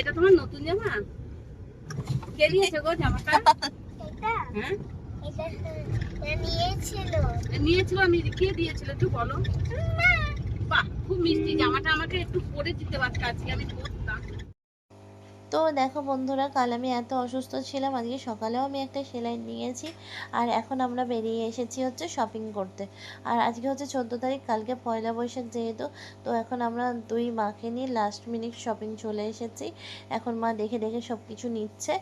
এটা তোমার নতুন জামা? কে নিয়েছে গো জামাটা? হ্যাঁ? নিয়েছিল। আমি কে দিয়েছিল একটু বলো। বাহ খুব মিষ্টি। জামাটা আমাকে একটু পরে দিতে পারছি আজকে আমি পরতাম তো দেখো বন্ধুরা, কাল আমি এত অসুস্থ ছিলাম, আজকে সকালেও আমি একটা সেলাই নিয়েছি, আর এখন আমরা বেরিয়ে এসেছি হচ্ছে শপিং করতে। আর আজকে হচ্ছে চোদ্দ তারিখ, কালকে পয়লা বৈশাখ যেহেতু, তো এখন আমরা দুই মাকে নিয়ে লাস্ট মিনিট শপিং চলে এসেছি। এখন মা দেখে দেখে সব কিছু নিচ্ছে,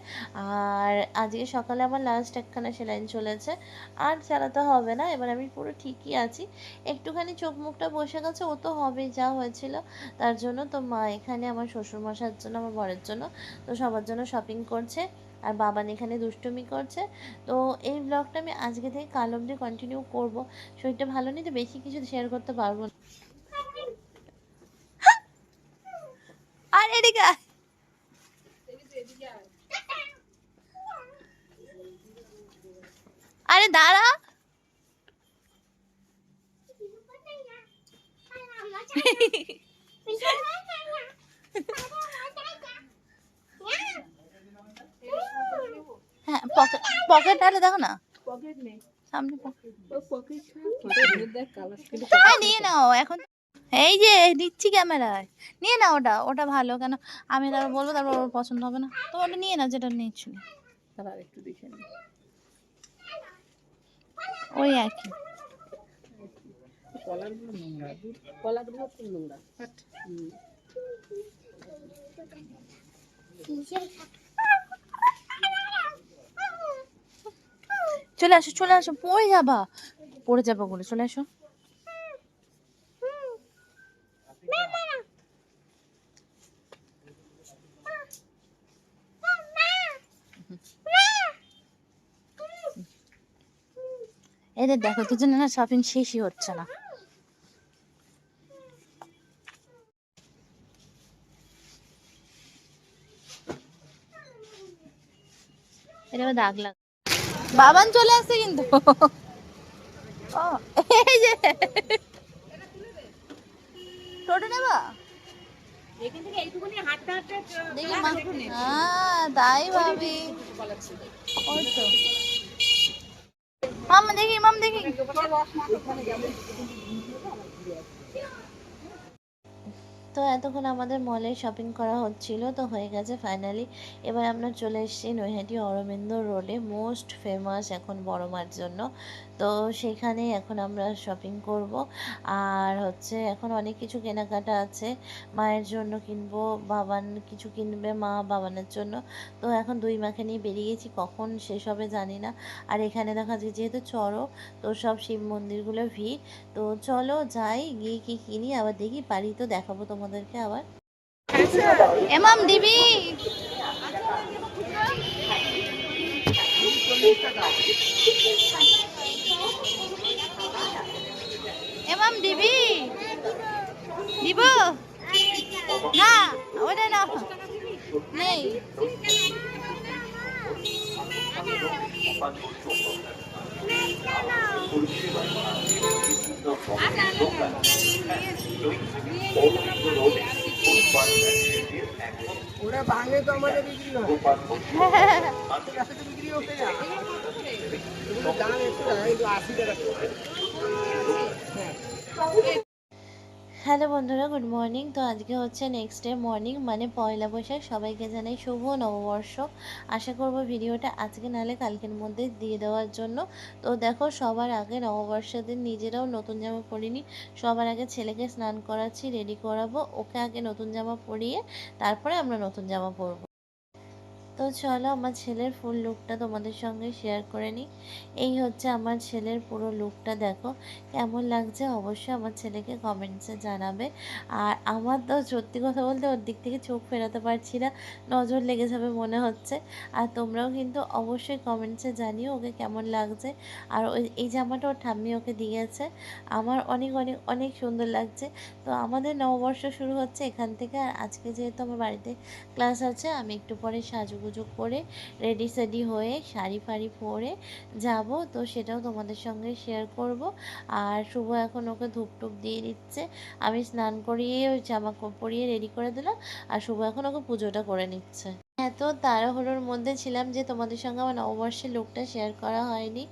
আর আজকে সকালে আমার লাস্ট একখানা সেলাই চলেছে, আর চালাতে হবে না, এবার আমি পুরো ঠিকই আছি। একটুখানি চোখ মুখটা বসে গেছে, ও তো হবে যা হয়েছিল, তার জন্য তো মা এখানে আমার শ্বশুরমশার জন্য, আমার বরের জন্য তো সবার জন্য শপিং করছে, আর বাবান এখানে দুষ্টুমি করছে। তো এই ব্লগটা আমি আজকে থেকে কাল অবধি কন্টিনিউ করব। শরীরটা ভালো নেই তো বেশি কিছু শেয়ার করতে পারব না। আরে দাঁড়া। পকেট পকেট দেখো না। পকেট নেই। সামনে হ্যাঁ নিয়ে নাও এখন এই যে দিচ্ছি ক্যামেরায়। নিয়ে নাও ওটা ওটা ভালো কেন আমি তারপর বলব তারপর ওর পছন্দ হবে না। তো ওটা নিয়ে নাও যেটা কালার একটু দেখে নি। ওই একই। কলারগুলো চলে আসো চলে আসো, পড়ে যাবা। পড়ে যাব বলে, চলে আসো। এদের দেখো, দুজনে না শপিং শেষই হচ্ছে না। এটা দাগ লাগ বাবান চলে আসছে কিন্তু। এই যে। টোটো নেবা? হ্যাঁ তাই ভাবি। মাম দেখি মাম দেখি। তো এতক্ষণ আমাদের মলে শপিং করা হচ্ছিল, তো হয়ে গেছে ফাইনালি এবার আমরা চলে এসেছি নৈহাটি অরবিন্দ রোডে মোস্ট ফেমাস এখন বড় মার জন্য। তো সেখানে এখন আমরা শপিং করব। আর হচ্ছে এখন অনেক কিছু কেনাকাটা আছে, মায়ের জন্য কিনবো বাবান কিছু কিনবে মা বাবানের জন্য। তো এখন দুই মাকে নিয়ে বেরিয়ে গেছি কখন শেষ হবে জানি না। আর এখানে দেখা যায় যেহেতু চড়ো, তো সব শিব মন্দিরগুলো ভিড়। তো চলো যাই, গিয়ে কি কিনি, আবার দেখি বাড়ি তো দেখাবো তোমাদেরকে আবার। এমাম দিবি। এমাম দিবি। দিব? না ওটা না। নেই। ওরা ভাঙে তো আমাদের বিক্রি হয় বিক্রি হতে না দাম একটু আশি টাকা। হ্যাঁ। হ্যালো বন্ধুরা, গুড মর্নিং। তো আজকে হচ্ছে নেক্সট ডে মর্নিং মানে পয়লা বৈশাখ। সবাইকে জানাই শুভ নববর্ষ। আশা করব ভিডিওটা আজকে নাহলে কালকের মধ্যে দিয়ে দেওয়ার জন্য। তো দেখো, সবার আগে নববর্ষের দিন নিজেরাও নতুন জামা পরিনি। সবার আগে ছেলেকে স্নান করাচ্ছি রেডি করাবো। ওকে আগে নতুন জামা পরিয়ে তারপরে আমরা নতুন জামা পরবো। তো চলো আমার ছেলের ফুল লুকটা তোমাদের সঙ্গে শেয়ার করে নিই। এই হচ্ছে আমার ছেলের পুরো লুকটা দেখো। কেমন লাগছে অবশ্যই আমার ছেলেকে কমেন্টসে জানাবে। আর আমার তো সত্যি কথা বলতে ওর দিক থেকে চোখ ফেরাতে পারছি না, নজর লেগে যাবে মনে হচ্ছে। আর তোমরাও কিন্তু অবশ্যই কমেন্টসে জানিও ওকে কেমন লাগছে। আর ওই, এই জামাটা ওর ঠাম্মি ওকে দিয়েছে। আমার অনেক অনেক অনেক সুন্দর লাগছে। তো আমাদের নববর্ষ শুরু হচ্ছে এখান থেকে। আর আজকে যেহেতু আমার বাড়িতে ক্লাস আছে, আমি একটু পরে সাজুগুজু পুজো করে রেডি সেডি হয়ে শাড়ি ফাড়ি পরে যাব। তো সেটাও তোমাদের সঙ্গে শেয়ার করব। আর শুভ এখন ওকে ধূপটুপ দিয়ে দিচ্ছে। আমি স্নান করিয়ে ওই জামা পরিয়ে রেডি করে দিলাম। আর শুভ এখন ওকে পুজোটা করে নিচ্ছে। এত তাড়াহুড়োর মধ্যে ছিলাম যে তোমাদের সঙ্গে আমার নববর্ষের লুকটা শেয়ার করা হয়নি।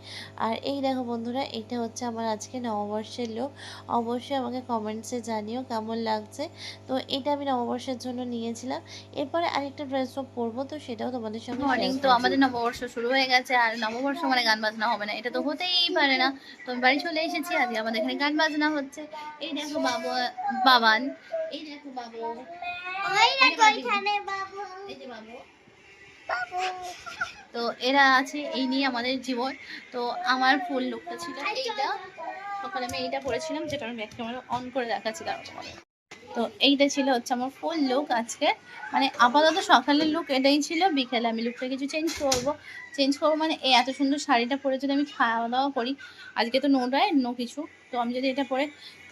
আর এই দেখো বন্ধুরা এটা হচ্ছে আমার আজকে নববর্ষের লুক অবশ্যই আমাকে কমেন্টসে জানিও কেমন লাগছে। তো এটা আমি নববর্ষের জন্য নিয়েছিলাম। এরপরে আরেকটা ড্রেসও পরবো তো সেটাও তোমাদের সঙ্গে মর্নিং তো আমাদের নববর্ষ শুরু হয়ে গেছে আর নববর্ষ মানে গান বাজনা হবে না এটা তো হতেই পারে না। তো আমি বাড়ি চলে এসেছি আজকে আমাদের এখানে গান বাজনা হচ্ছে। এই দেখো বাবু বাবান এই দেখো বাবু। দেখো তো এরা আছে এই নিয়ে আমাদের জীবন। তো আমার ফুল লুকটা ছিল এইটা। সকালে আমি এইটা পরেছিলাম যেটা আমি ব্যাক ক্যামেরা অন করে দেখাচ্ছি তার তো এইটা ছিল হচ্ছে আমার ফুল লুক আজকে। মানে আপাতত সকালের লুক এটাই ছিল বিকেলে আমি লুকটা কিছু চেঞ্জ করব। চেঞ্জ করব মানে এই এত সুন্দর শাড়িটা পরে যদি আমি খাওয়া দাওয়া করি আজকে তো নো ডায় নো কিছু। তো আমি যদি এটা পরে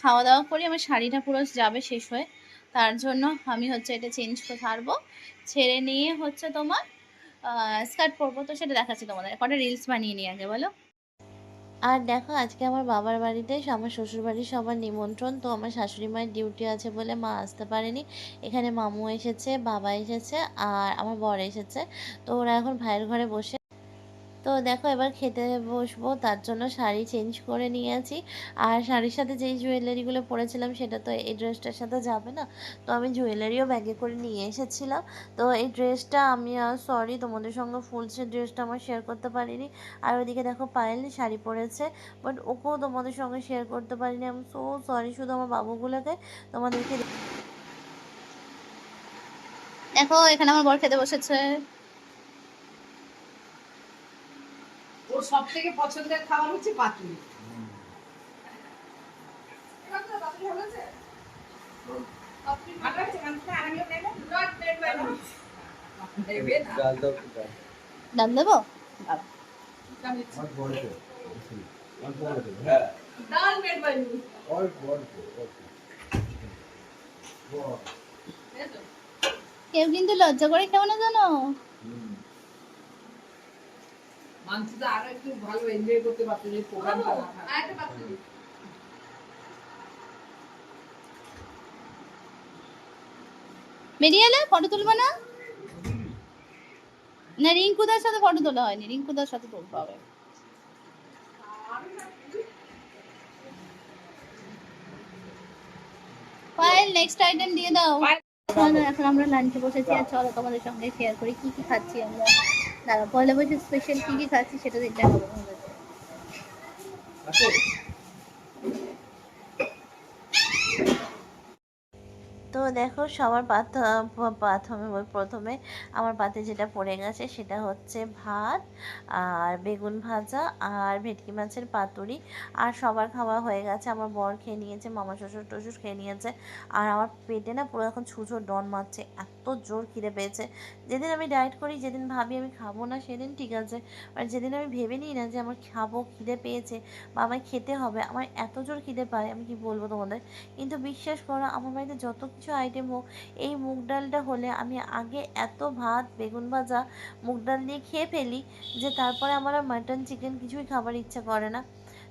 খাওয়া দাওয়া করি আমার শাড়িটা পুরো যাবে শেষ হয়ে। তার জন্য আমি হচ্ছে এটা চেঞ্জ করে ছাড়বো। ছেড়ে নিয়ে হচ্ছে তোমার স্কার্ট পরবো। তো সেটা দেখাচ্ছি তোমাদের। কটা রিলস বানিয়ে নিয়ে আগে, বলো? আর দেখো, আজকে আমার বাবার বাড়িতে, আমার শ্বশুর বাড়ির সবার নিমন্ত্রণ। তো আমার শাশুড়ি মায়ের ডিউটি আছে বলে মা আসতে পারেনি। এখানে মামু এসেছে, বাবা এসেছে, আর আমার বর এসেছে। তো ওরা এখন ভাইয়ের ঘরে বসে তো দেখো এবার খেতে বসবো, তার জন্য শাড়ি চেঞ্জ করে নিয়েছি। আর শাড়ির সাথে যেই জুয়েলারিগুলো পরেছিলাম, সেটা তো এই ড্রেসটার সাথে যাবে না। তো আমি জুয়েলারিও ব্যাগে করে নিয়ে এসেছিলাম। তো এই ড্রেসটা আমি আর সরি তোমাদের সঙ্গে ফুল ড্রেসটা আমার শেয়ার করতে পারিনি। আর ওইদিকে দেখো পায়েল শাড়ি পরেছে বাট ওকেও তোমাদের সঙ্গে শেয়ার করতে পারিনি। আমি সো সরি শুধু আমার বাবুগুলোকে। তোমাদেরকে দেখো, এখানে আমার বর খেতে বসেছে। সব থেকে পছন্দের খাবার হচ্ছে পাতুরি দেবো আমি দিচ্ছি। আমার বড় তো। আমার আরও একটু ভালো এনজয় করতে পারতো যদি প্রোগ্রামটা। আরেকটা। বেরিয়ে এলে ফটো তুলবো না? না রিঙ্কুদার সাথে ফটো তোলা হয়নি। রিঙ্কুদার সাথে তুলতে হবে। পায়েল নেক্সট আইটেম দিয়ে দাও। এখন আমরা লাঞ্চে বসেছি। আর চলো তোমাদের সঙ্গে শেয়ার করি কি কি খাচ্ছি আমরা। দাঁড়া পয়লা বৈশাখ স্পেশাল কি কি খাচ্ছি সেটা দেখতে হবে তোমাদের আছে? তো দেখো সবার প্রথমে প্রথমে আমার পাতে যেটা পড়ে গেছে সেটা হচ্ছে ভাত আর বেগুন ভাজা আর ভেটকি মাছের পাতুরি। আর সবার খাওয়া হয়ে গেছে। আমার বর খেয়ে নিয়েছে, মামা শ্বশুর টশুর খেয়ে নিয়েছে। আর আমার পেটে না পুরো এখন ছুঁচো ডন মারছে, এত জোর খিদে পেয়েছে। যেদিন আমি ডায়েট করি, যেদিন ভাবি আমি খাব না, সেদিন ঠিক আছে। আর যেদিন আমি ভেবে নিই না যে আমার খাব, খিদে পেয়েছে বা আমায় খেতে হবে, আমার এত জোর খিদে পায়, আমি কি বলব তোমাদের? কিন্তু বিশ্বাস করো, আমার বাড়িতে যত কিছু আইটেম হোক এই মুগ ডালটা হলে আমি আগে এত ভাত, বেগুন ভাজা, মুগ ডাল দিয়ে খেয়ে ফেলি যে তারপরে আমার আর মাটন চিকেন কিছুই খাবার ইচ্ছা করে না।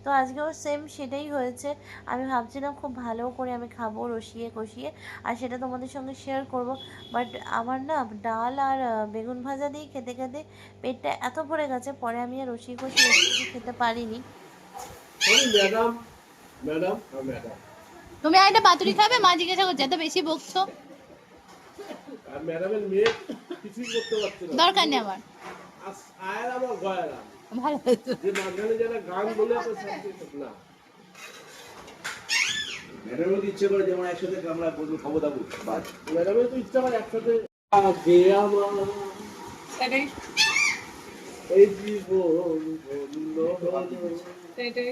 তো আজকেও সেম সেটাই হয়েছে। আমি ভাবছিলাম খুব ভালো করে আমি খাব রসিয়ে কষিয়ে আর সেটা তোমাদের সঙ্গে শেয়ার করব। বাট আমার না ডাল আর বেগুন ভাজা দিয়ে খেতে খেতে পেটটা এত ভরে গেছে, পরে আমি আর রসিয়ে কষিয়ে খেতে পারিনি। ম্যাডাম ম্যাডাম ম্যাডাম তুমি একটা পাতুরি খাবে? মা জিজ্ঞাসা করছে এত বেশি বকছো? আর ম্যাডামের মেয়ে কিছুই করতে পারছে না। দরকার নেই আমার। ভালো যে মাঝখানে যারা গান বলে তো শান্তি না। ম্যাডামও ইচ্ছে করে যেমন একসাথে আমরা বলব খাব দাবো। ম্যাডামের তো ইচ্ছা হয় একসাথে আগে আমার সেটাই। এই জীবন ধন্য হলো সেটাই।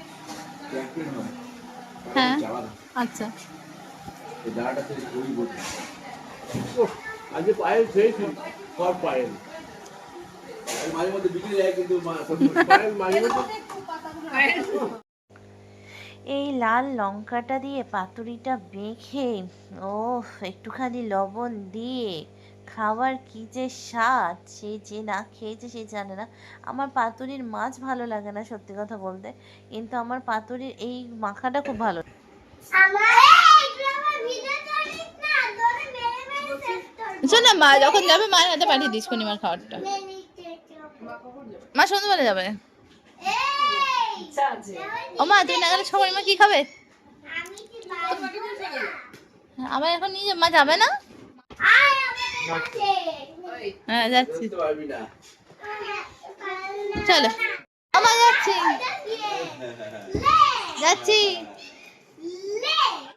হয়। হ্যাঁ। আচ্ছা। এই দাঁড়াটা থেকে ওই বলতে ওহ, আজকে পায়েল খেয়েছি। সব পায়েল। মাঝে মধ্যে বিক্রি যায় কিন্তু পায়েল মাঝে মধ্যে এই লাল লঙ্কাটা দিয়ে পাতুরিটা মেখে ও একটুখানি লবণ দিয়ে খাবার কি যে স্বাদ সে যে না খেয়েছে সে জানে না। আমার পাতুরির মাছ ভালো লাগে না সত্যি কথা বলতে। কিন্তু আমার পাতুরির এই মাখাটা খুব ভালো আমার আমার শোন না মা যখন যাবে মায়ের হাতে পাঠিয়ে দিস কনিমার খাবারটা। মা সন্ধ্যাবেলা যাবে। ও মা তুই না গেলে সবাই মা কি খাবে? আমি কি বাড়ি আবার এখন নিয়ে মা যাবে না? হ্যাঁ যাচ্ছি। চলো। আমার যাচ্ছি। যাচ্ছি। লে